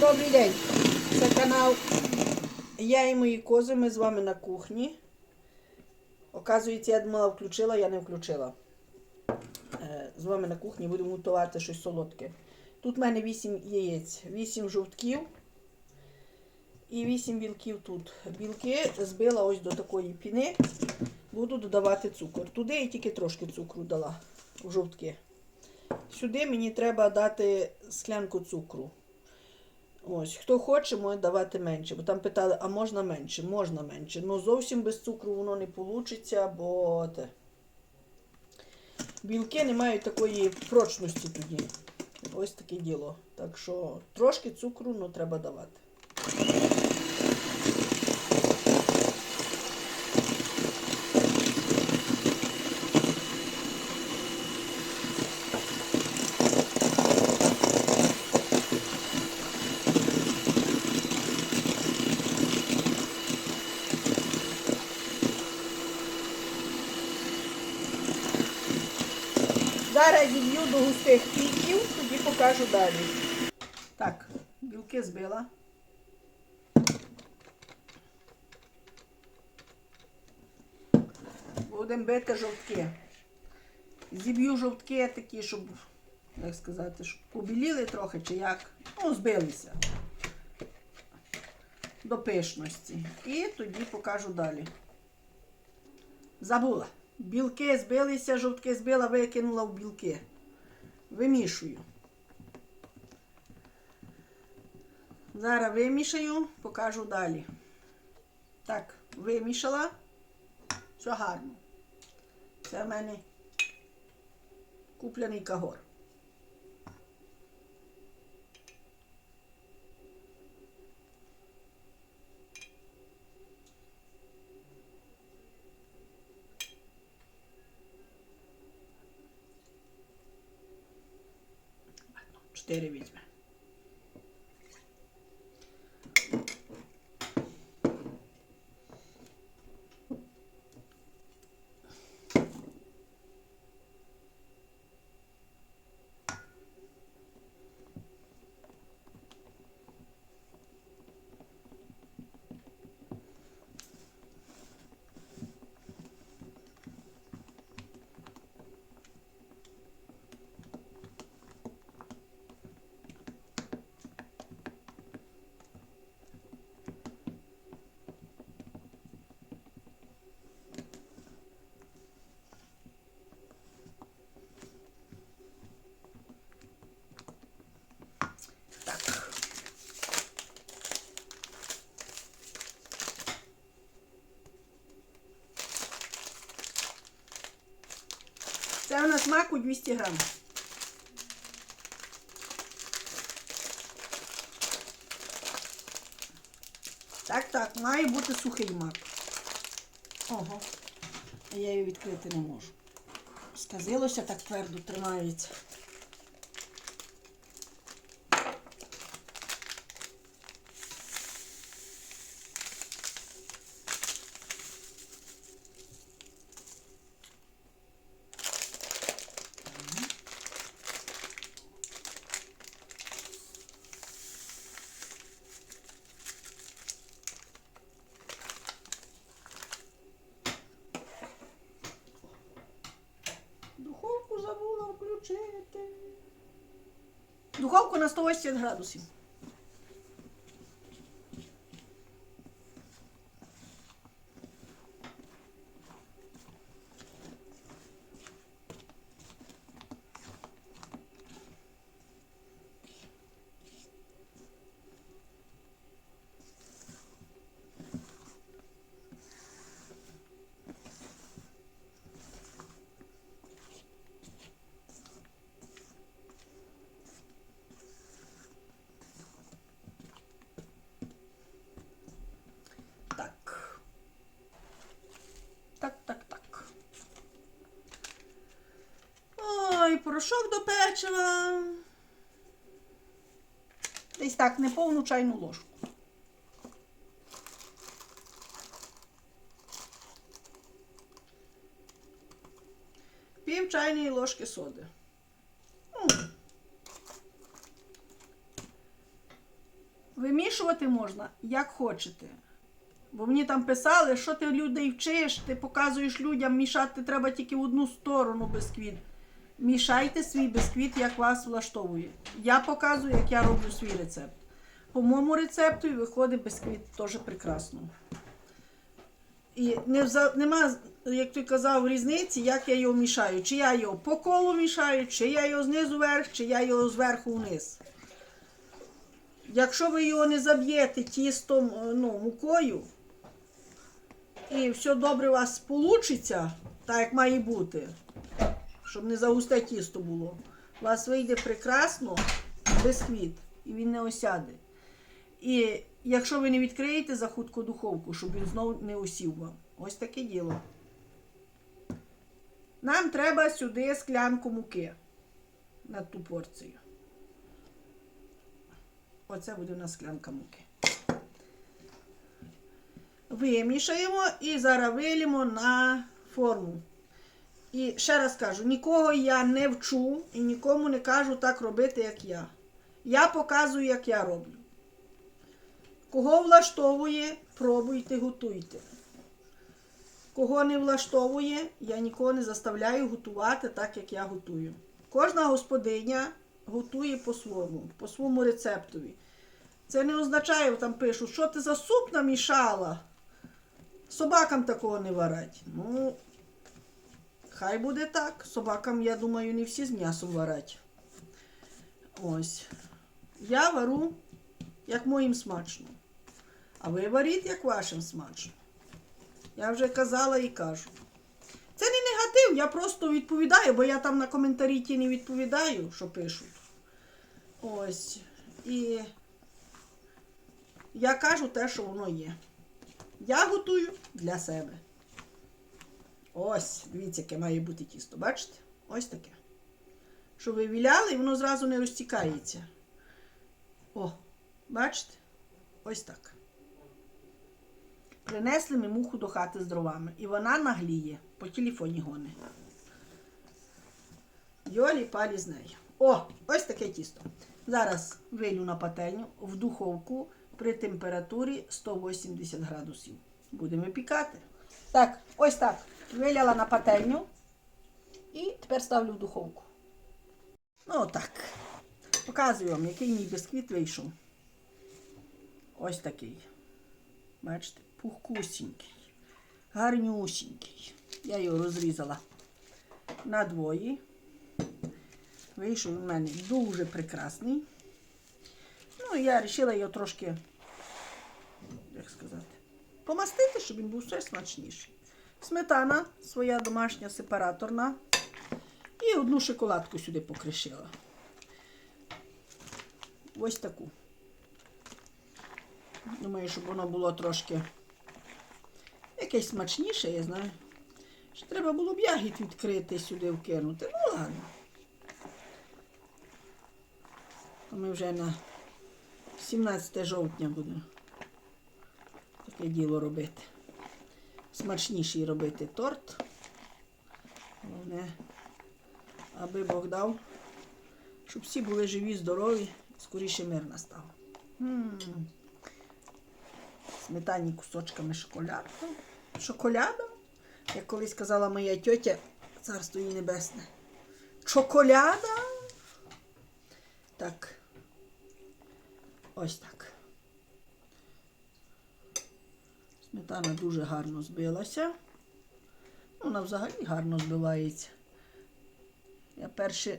Добрий день! Це канал Я і мої кози. Ми з вами на кухні. Оказується, я думала, включила, я не включила. Е, З вами на кухні будемо готувати щось солодке. Тут в мене 8 яєць, 8 жовтків і 8 білків тут. Білки збила ось до такої піни. Буду додавати цукор. Туди я тільки трошки цукру дала у жовтки. Сюди мені треба дати склянку цукру. Ось, хто хоче, може давати менше. Бо там питали, а можна менше? Можна менше. Ну зовсім без цукру воно не вийде, бо те. білки не мають такої прочності тоді. Ось таке діло. Так що трошки цукру ну, треба давати. Зараз зіб'ю густих піків, тоді покажу далі. Так, білки збила. Будемо бити жовтки. Зіб'ю жовтки такі, щоб, як сказати, щоб побіліли трохи чи як. Ну, збилися до пишності. І тоді покажу далі. Забула. Білки збилися, жовтки збила, викинула в білки. Вимішую. Зараз вимішаю, покажу далі. Так, вимішала. Все гарно. Це в мене купляний кагор. derebiz? Маку 200 грамм. Так, так, має бути сухий мак. Ого. Я її відкрити не можу. Сказилося, так твердо тримається. Духовку забула включити. Духовку на 180 градусів. Так. Так, так, так. Ой, порошок до печива. Десь так, неповну чайну ложку. Пів чайної ложки соди. Вимішувати можна як хочете. Бо мені там писали, що ти людей вчиш, ти показуєш людям, мішати треба тільки в одну сторону бісквіт. Мішайте свій бісквіт, як вас влаштовує. Я показую, як я роблю свій рецепт. По моєму рецепту і виходить бісквіт теж прекрасно. І не нема, як ти казав, різниці, як я його мішаю. Чи я його по колу мішаю, чи я його знизу вверх, чи я його зверху вниз. Якщо ви його не заб'єте тістом, е, ну, мукою, і все добре у вас вийде, так як має бути, щоб не загусте тісто було, у вас вийде прекрасно бисквіт, і він не осяде. І якщо ви не відкриєте за хутку духовку, щоб він знову не осів вам. Ось таке діло. Нам треба сюди склянку муки на ту порцію. Оце буде у нас склянка муки. Вимішаємо і зараз вилімо на форму. І ще раз кажу, нікого я не вчу і нікому не кажу так робити, як я. Я показую, як я роблю. Кого влаштовує, пробуйте, готуйте. Кого не влаштовує, я нікого не заставляю готувати так, як я готую. Кожна господиня готує по-своєму, по своєму рецептові. Це не означає, там пишуть, що ти за суп намішала. Собакам такого не варять. Ну, хай буде так. Собакам, я думаю, не всі з м'ясом варять. Ось. Я вару, як моїм смачно. А ви варіть, як вашим смачно. Я вже казала і кажу. Це не негатив, я просто відповідаю, бо я там на коментарі ті не відповідаю, що пишуть. Ось. І я кажу те, що воно є. Я готую для себе. Ось, дивіться, яке має бути тісто. Бачите? Ось таке. Що ви віляли, і воно зразу не розтікається. О, бачите? Ось так. Принесли ми муху до хати з дровами. І вона нагліє. По телефоні гони. Йолі палі з нею. О, ось таке тісто. Зараз вилю на пательню в духовку при температурі 180 градусів. Будемо пікати. Так, ось так. Виляла на пательню. І тепер ставлю в духовку. Ну, отак. Показую вам, який мій бісквіт вийшов. Ось такий. Бачите, пухкусінький, гарнюсінький. Я його розрізала на двої. Вийшов у мене дуже прекрасний. Ну, я вирішила його трошки, як сказати, помастити, щоб він був ще смачніший. Сметана своя домашня сепараторна. І одну шоколадку сюди покришила. Ось таку. Думаю, щоб воно було трошки якесь смачніше, я знаю. Ще треба було б ягід відкрити сюди вкинути. Ну ладно. Ми вже на 17 жовтня будемо таке діло робити. Смачніший робити торт. Головне, аби Бог дав, щоб всі були живі, здорові, скоріше мир настав. М. Сметані кусочками шоколаду. Шоколяда, як колись казала моя тьотя, царство їй небесне. Чоколяда. Так. Ось так. Сметана дуже гарно збилася. Ну, Вона взагалі гарно збивається. Я перше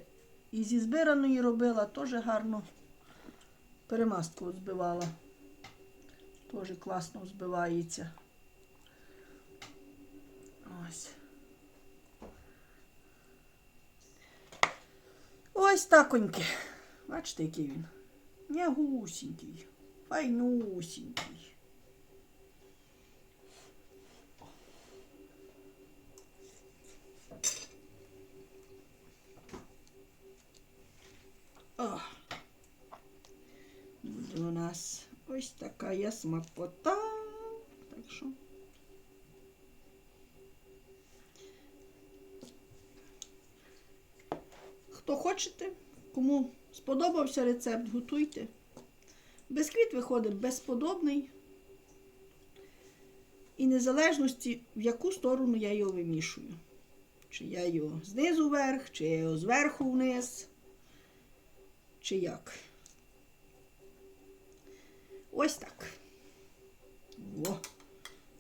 і зі збираної робила, теж гарно перемастку збивала. Теж класно збивається. Ось. Ось таконьки. Бачите, який він. М'ягусінький, файнусінький. О. Буде у нас ось така є смакота. Так що. Хто хочете, кому сподобався рецепт, готуйте. Бисквіт виходить безподобний. І незалежності, в яку сторону я його вимішую. Чи я його знизу вверх, чи я його зверху вниз, чи як. Ось так. О,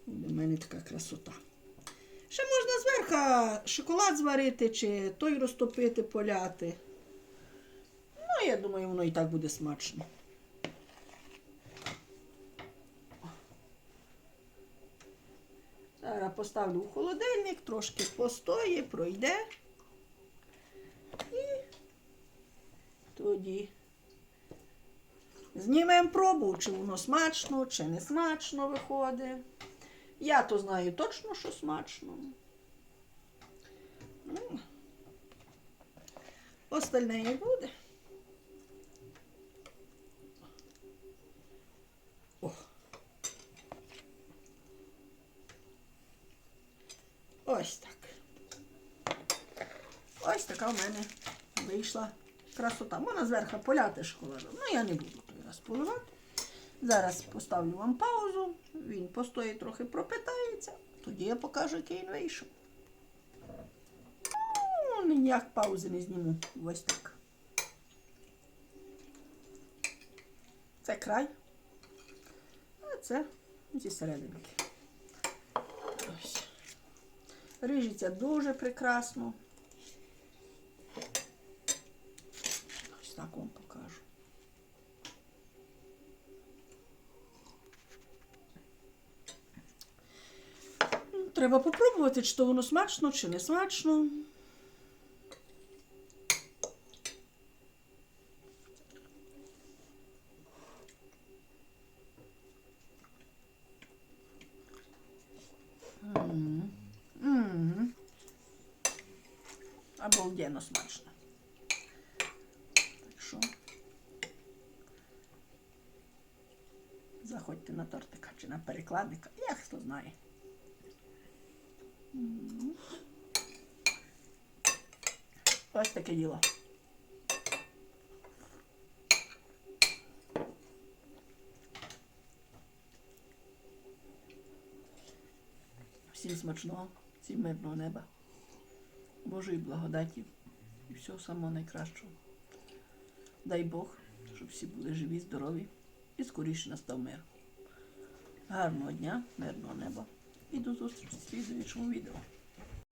в мене така красота. Ще можна зверху шоколад зварити, чи той розтопити, поляти. Ну, я думаю, воно і так буде смачно. Зараз поставлю в холодильник, трошки постоє, пройде. І тоді знімемо пробу, чи воно смачно, чи не смачно виходить. Я то знаю точно, що смачно. Ну, остальне як буде. О. Ось так. Ось така в мене вийшла красота. Можна зверху поляти шоколадом. Ну, я не буду поливати. Зараз поставлю вам паузу, він постоїть трохи пропитається, тоді я покажу, який він вийшов. Ну, ніяк паузи не зніму. Ось так. Це край, а це зі серединки. Ось. Ріжеться дуже прекрасно. Ось так вам покажу. Треба попробувати, чи то воно смачно, чи не смачно. Обалденно смачно. Так що заходьте на тортика чи на перекладника, як хто знає. Ось таке діло. Всім смачного, всім мирного неба, Божої благодаті і всього самого найкращого. Дай Бог, щоб всі були живі, здорові і скоріше настав мир. Гарного дня, мирного неба і до зустрічі в слідуючому відео.